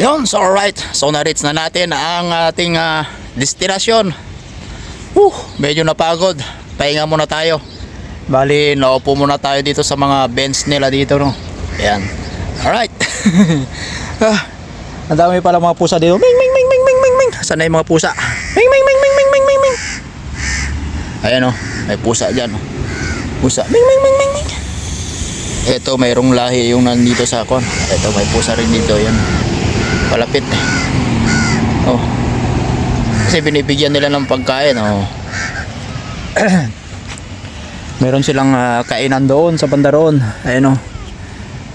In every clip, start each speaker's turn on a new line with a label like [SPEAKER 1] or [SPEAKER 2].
[SPEAKER 1] Yun, so alright. So na-reach na natin ang ating ah, destinasyon. Whew, medyo napagod. Pahinga muna tayo. Bali, naupo muna tayo dito sa mga bench nila dito, no? Ayan. Alright. ah, ang dami pala mga pusa dito. Ming, ming, ming, ming, ming, ming, ming. Sana yung mga pusa? Ming, ming, ming, ming, ming, ming, ming, ming. Ayan, oh. May pusa dyan, oh. Pusa. Ming, ming, ming, ming, ming. Ito, mayroong lahi yung nandito sa kon. Ito, may pusa rin dito. Yan. Palapit. Oh. Kasi binibigyan nila ng pagkain. Oh. Meron silang ah, kainan doon sa banda roon. Ayan oh.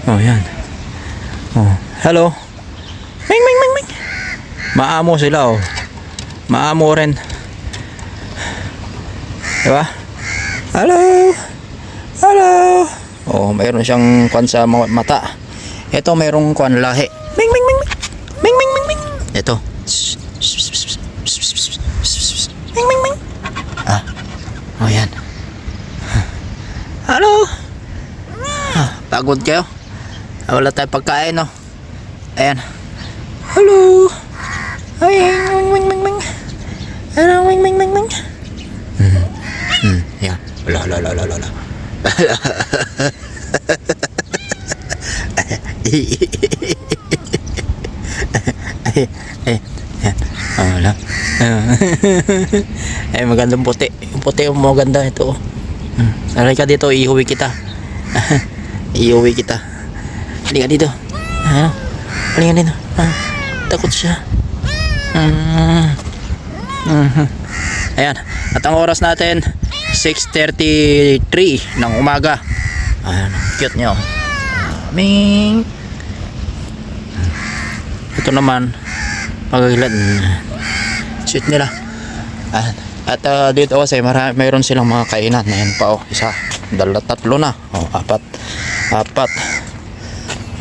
[SPEAKER 1] Oh, yan. Oh. Hello. Ming, ming, ming, ming. Maamo sila oh. Maamo rin. Diba? Hello. Hello. Oh, mayroon siyang kwan sa mata. Ito mayroong kwan lahi. Ming, ming, ming, ming. Ming, ming, ming, ming. Ito. Ming, ming, ming. Ah. Oh, yan. Hello. Ah, pagod kayo? Ah, Wala tayong pagkain, no? Ayan. Hello. Ay, ming, ming, ming, ming. Hello, ming, ming, ming, ming. Hmm. Hmm. Yan. Wala, wala, wala, wala, eh, yan. Ah, wala. eh, magandang puti. Yung puti yung maganda ito. oh. Hmm. Aray ka dito, iuwi kita. iuwi kita. Halika dito. Ano? Halika dito. Ah, takot siya. Hmm. Mhm. Ayan. At ang oras natin, 6.33 ng umaga. Ayan. Cute nyo. Ming. Ito naman, pagagilan. Sweet nila. At, at ah, dito kasi marami, mayroon silang mga kainan. Ayan pa oh, isa, dalawa, tatlo na. Oh, apat. Apat.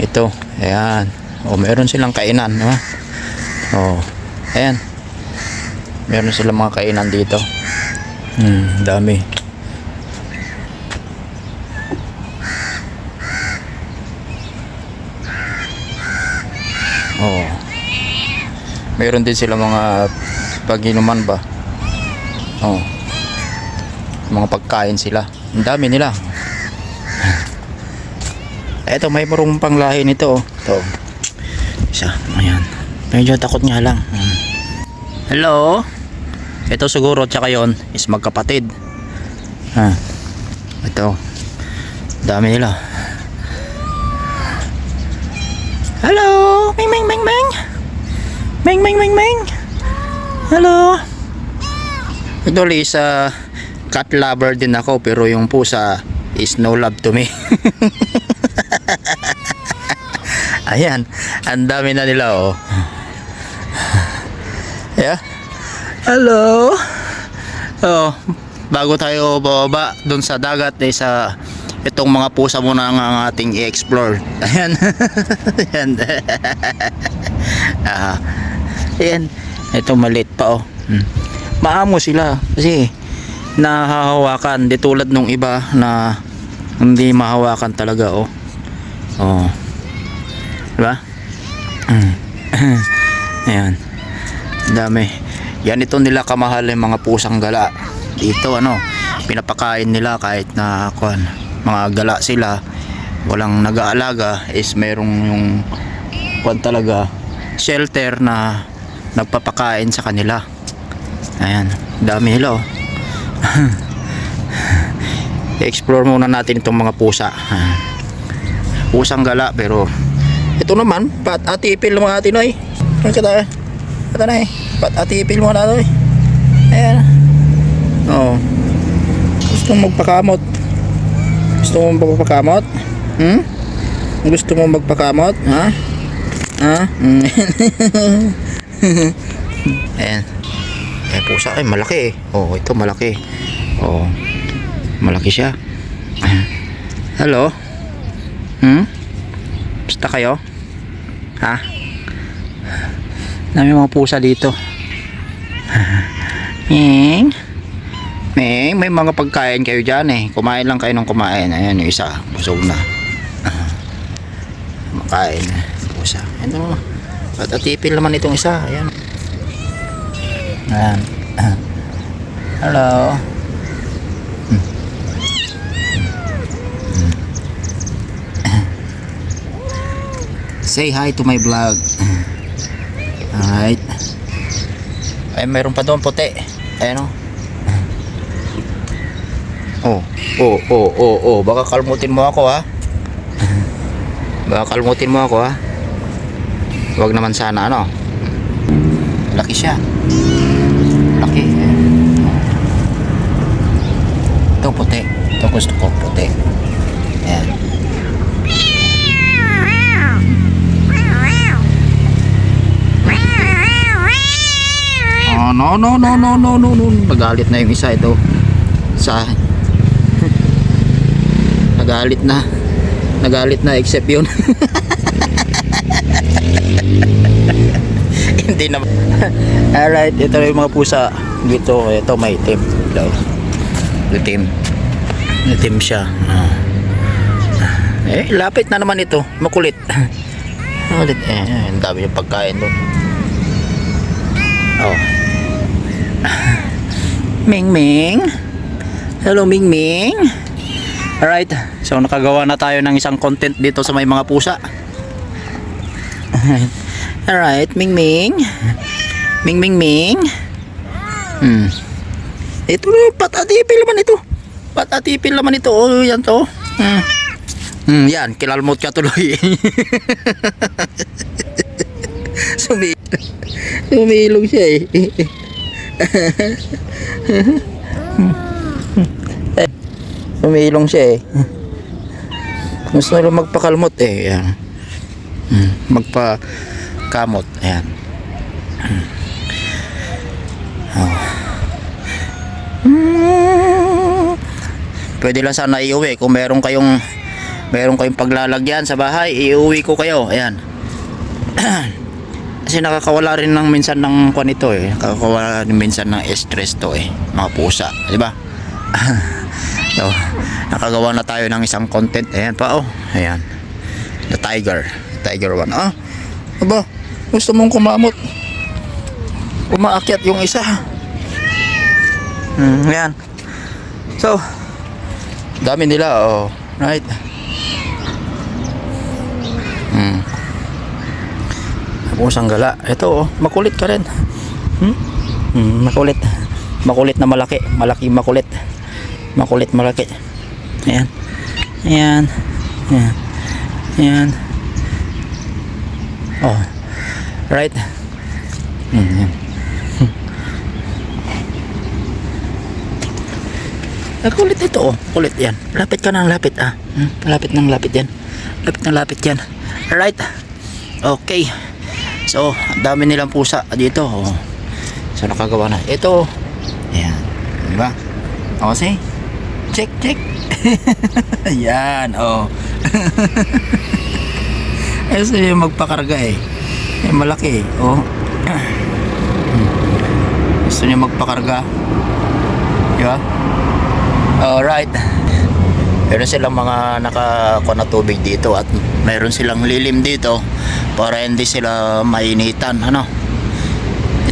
[SPEAKER 1] Ito, ayan. Oh, mayroon silang kainan, ba? Oh, ayan. Meron silang mga kainan dito. Hmm, dami. Oh. Meron din sila mga pag-inuman ba? Oh. Mga pagkain sila. Ang dami nila. Eto, may marong panglahi nito. Oh. Ito. Isa. Ayan. Medyo takot nga lang. Hello? Ito siguro tsaka yon is magkapatid. Ha. Ito. Dami nila. Hello? Ming ming ming ming. Ming ming ming ming. Hello? Actually, sa cat lover din ako pero yung pusa is no love to me. Ayan, ang dami na nila oh. Yeah. Hello. Oh, bago tayo bababa doon sa dagat eh sa itong mga pusa muna ang, ang ating i-explore. Ayan. Ayan. ah. Ayan. Ito maliit pa oh. Hmm. Maamo sila kasi nahahawakan di tulad nung iba na hindi mahawakan talaga oh. Oh. Diba? Hmm. Ayan. Dami. Yan ito nila kamahal yung mga pusang gala. Dito ano, pinapakain nila kahit na kuan, mga gala sila. Walang nag-aalaga is merong yung kuan talaga shelter na nagpapakain sa kanila. Ayan, dami nila oh. I-explore muna natin itong mga pusa. Pusang gala pero ito naman, pat atipil mga atin ay. Ano ka tayo? Ito na eh. Pat atipil mo na ito eh. Ayan. Oo. Gusto mo magpakamot? Gusto mo magpakamot? Hmm? Gusto mo magpakamot? Ha? Ha? Hmm. Ayan. Eh, pusa ay malaki eh. Oo, ito malaki. Oo. Malaki siya. Hello? Hmm? Basta kayo? Ha? Dami mga pusa dito. Ming? Ming, may mga pagkain kayo dyan eh. Kumain lang kayo ng kumain. Ayan yung isa. Busog na. Makain. Pusa. Ito mo. Patatipil naman itong isa. Ayan. Ayan. Hello. Say hi to my vlog. Alright. Ay, mayroon pa doon puti. Ayan o. Oh, oh, oh, oh, oh. Baka kalmutin mo ako ha. Baka kalmutin mo ako ha. Huwag naman sana ano. Laki siya. Laki. Ito puti. Ito gusto ko puti. Ayan. Oh, no, no, no, no, no, no, no. Nagalit na yung isa ito. Sa Nagalit na. Nagalit na except yun. Hindi naman. Alright, ito yung mga pusa. Dito, ito may itim. Itim. Itim siya. Ah. Eh, lapit na naman ito. Makulit. Makulit. Eh, ang dami yung pagkain doon. Oh. Ming Ming. Hello Ming Ming. Alright. So nakagawa na tayo ng isang content dito sa may mga pusa. Alright, Ming Ming. Ming Ming Ming. Hmm. Ito na, patatipil naman ito. Patatipil naman ito. Oh, yan to. Hmm. Hmm, yan, kilalmot ka tuloy. Sumi Sumilong siya eh. Sumilong siya eh. Gusto nila magpakalmot eh. Yan. Hmm, Magpakamot. Ayan. Oh. Pwede lang sana iuwi kung meron kayong meron kayong paglalagyan sa bahay, iuwi ko kayo. Ayan. Kasi nakakawala rin ng minsan ng kwan eh. Nakakawala rin minsan ng stress to eh. Mga pusa, di ba? so, nakagawa na tayo ng isang content. Ayan pa oh. Ayan. The tiger. Tiger one. Ah, aba, gusto mong kumamot. Umaakyat yung isa. Hmm, ayan. So, dami nila oh. Right. Hmm. Pusang gala. Ito oh, makulit ka rin. Hmm? Hmm, makulit. Makulit na malaki. Malaki makulit. Makulit malaki. Ayan. Ayan. Ayan. Ayan. Oh. Right. Hmm, yan. Hmm. Nakulit ito oh. Kulit yan. Lapit ka ng lapit ah. Hmm? Lapit ng lapit yan. Lapit ng lapit yan. Alright. Okay. So, ang dami nilang pusa dito. Oh. So, nakagawa na. Ito. Ayan. Di ba? Check, check. Ayan. Oh. eh, gusto niya magpakarga eh. Eh, malaki eh. Oh. gusto niya magpakarga. Di ba? Alright. Meron silang mga nakakuha na tubig dito at meron silang lilim dito para hindi sila mainitan ano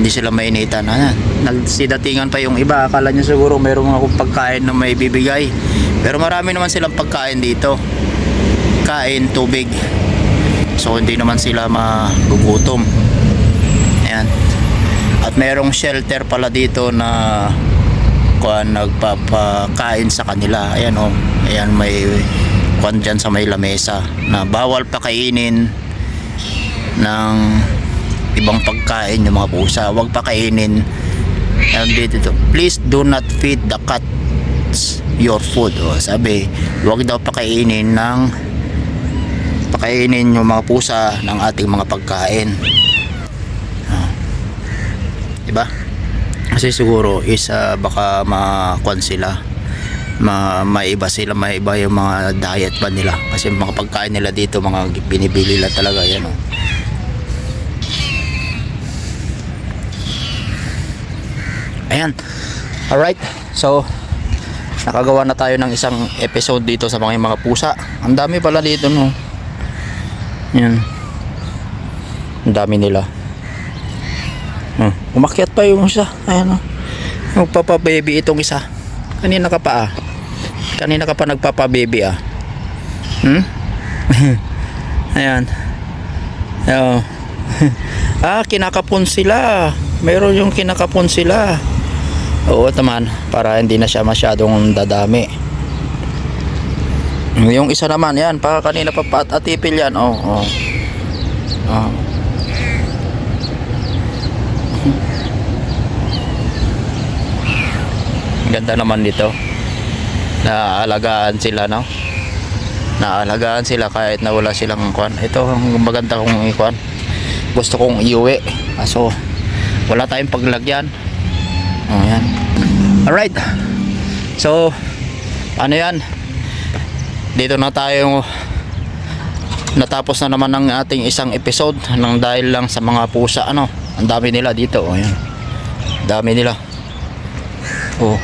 [SPEAKER 1] hindi sila mainitan. Ano? nagsidatingan pa yung iba. Akala nyo siguro meron akong pagkain na may bibigay. Pero marami naman silang pagkain dito. Kain, tubig. So hindi naman sila magugutom. Ayan. At merong shelter pala dito na kuan nagpapakain sa kanila. Ayan oh. Ayan may kuan dyan sa may lamesa na bawal pakainin ng ibang pagkain yung mga pusa. Huwag pakainin. Ayan dito to please do not feed the cats your food. Oh, sabi huwag daw pakainin ng pakainin yung mga pusa ng ating mga pagkain. Ah. diba? Kasi siguro is ah, baka makuan sila. Ma maiba sila maiba yung mga diet ba nila. Kasi mga pagkain nila dito mga binibili lang talaga yan oh. Ayan alright so nakagawa na tayo ng isang episode dito sa mga mga pusa ang dami pala dito no yan Ang dami nila. Hmm. Umakyat pa yung isa. Ayan o. Magpapababy itong isa. Kanina ka pa ah. Kanina ka pa nagpapababy ah. Hmm? Ayan. Ayan. ah, kinakapon sila. Meron yung kinakapon sila. Oo naman, para hindi na siya masyadong dadami. Yung isa naman, yan, pa kanina pa pat atipil yan. Oh, oh. Oh. Ganda naman dito. Naaalagaan sila, no? Naaalagaan sila kahit na wala silang kwan. Ito ang maganda kong ikwan. Gusto kong iuwi. Kaso wala tayong paglagyan. Oh, yan. Alright. So, ano yan? Dito na tayo natapos na naman ng ating isang episode nang dahil lang sa mga pusa ano. Ang dami nila dito. Oh, yan. Dami nila. Oh.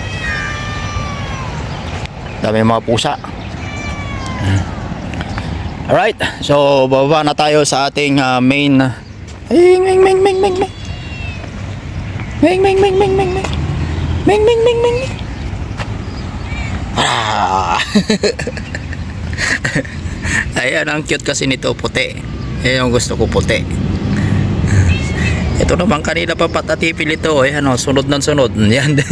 [SPEAKER 1] Dami mga pusa. Alright, so bababa na tayo sa ating ah, main Ay, ming ming ming ming ming Ming ming ming ming ming ming Ming ming ming ming Ah. Ayan, ang cute kasi nito puti. Ayan yung gusto ko puti. Ito naman kanina pa patatipil ito. Ayan o, sunod ng sunod. Yan.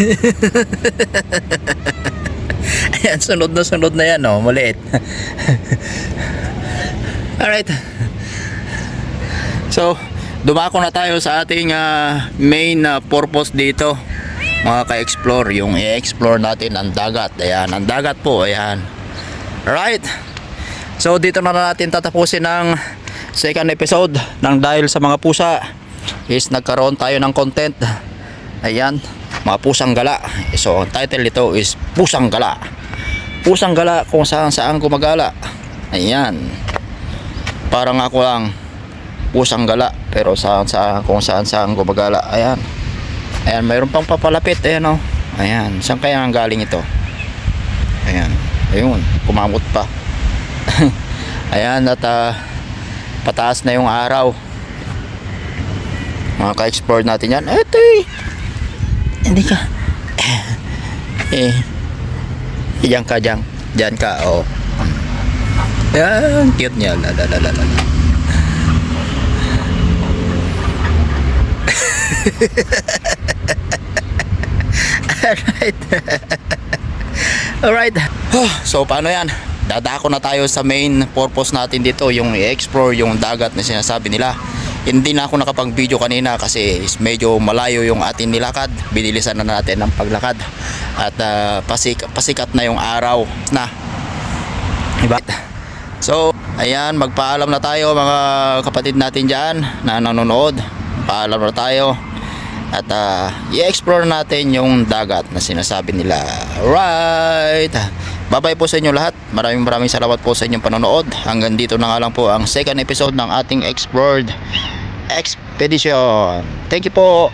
[SPEAKER 1] Ayan, sunod na sunod na yan o, maliit. Alright. So, dumako na tayo sa ating ah, main ah, purpose dito. Mga ka-explore, yung i-explore natin ang dagat. Ayan, ang dagat po, ayan. Alright. So, dito na natin tatapusin ang second episode ng dahil sa mga pusa is nagkaroon tayo ng content. Ayan, mga pusang gala. So, ang title nito is Pusang Gala. Pusang gala kung saan saan gumagala. Ayan. Parang ako lang pusang gala pero saan saan kung saan saan gumagala. Ayan. Ayan, mayroon pang papalapit. Ayan oh. Ayan, saan kaya ang galing ito? Ayan. Ayun, kumamot pa. Ayan, at ah, pataas na yung araw. Mga ka-explore natin yan. Eto eh. Hindi ka. eh. Diyan ka, diyan. Diyan ka, oh. Yan, cute niya. La, la, la, la, la. Alright. Alright. So, paano yan? Dadako na tayo sa main purpose natin dito, yung i-explore yung dagat na sinasabi nila. Hindi na ako nakapag-video kanina kasi is medyo malayo yung ating nilakad. Binilisan na natin ang paglakad. At ah, pasik pasikat na yung araw na. Diba? So, ayan, magpaalam na tayo mga kapatid natin dyan na nanonood. Paalam na tayo. At ah, i-explore natin yung dagat na sinasabi nila. Right! Bye-bye po sa inyo lahat. Maraming maraming salamat po sa inyong panonood. Hanggang dito na nga lang po ang second episode ng ating Explored Expedition. Thank you po.